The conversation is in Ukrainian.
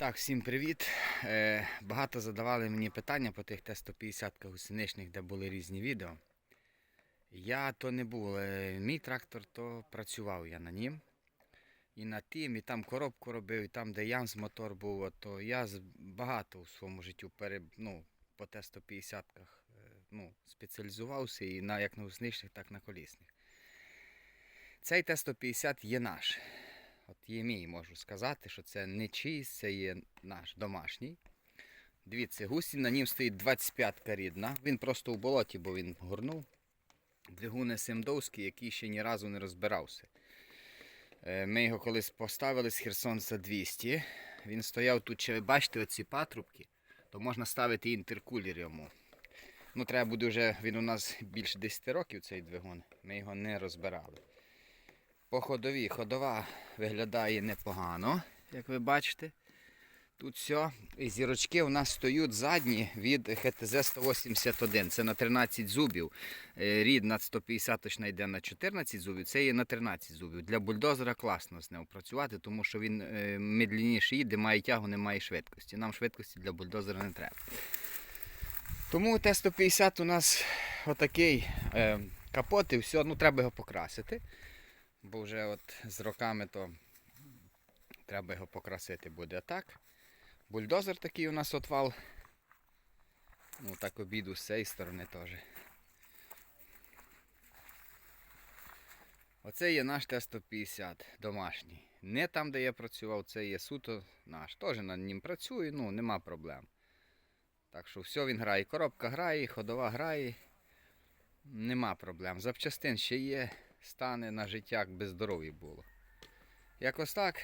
Так, всім привіт. Е, багато задавали мені питання по тих Т-150 гусеничних, де були різні відео. Я то не був, але мій трактор, то працював я на нім. І на тим, і там коробку робив, і там, де Янс мотор був, то я багато у своєму життю пере, ну, по Т-150 ну, спеціалізувався і на, як на гусеничних, так і на колісних. Цей Т-150 є наш. От є мій, можу сказати, що це не чийсь, це є наш домашній. Дивіться, гусінь на нім стоїть 25-ка рідна. Він просто у болоті, бо він горнув. Двигун Семдовський, який ще ні разу не розбирався. Е, Ми його колись поставили з Херсонса 200. Він стояв тут, чи ви бачите оці патрубки, то можна ставити інтеркулер йому. Ну, треба буде вже, він у нас більше 10 років цей двигун. Ми його не розбирали. По ходовій ходова виглядає непогано, як ви бачите. Тут все. І зірочки у нас стоять задні від ХТЗ 181. Це на 13 зубів. Е, Рідна 150 точна йде на 14 зубів, це є на 13 зубів. Для бульдозера класно з ним працювати, тому що він е, медленніше їде, має тягу, не має швидкості. Нам швидкості для бульдозера не треба. Тому Т-150 у нас отакий е, капот і все, ну треба його покрасити. Бо вже от з роками то треба його покрасити буде. А так. Бульдозер такий у нас отвал. Ну так обіду з цієї сторони теж. Оце є наш Т-150 домашній. Не там, де я працював, це є суто наш. Теж над ним працюю, ну нема проблем. Так що все він грає. Коробка грає, ходова грає. Нема проблем. Запчастин ще є, стане на життя, як би здорові було. Якось так.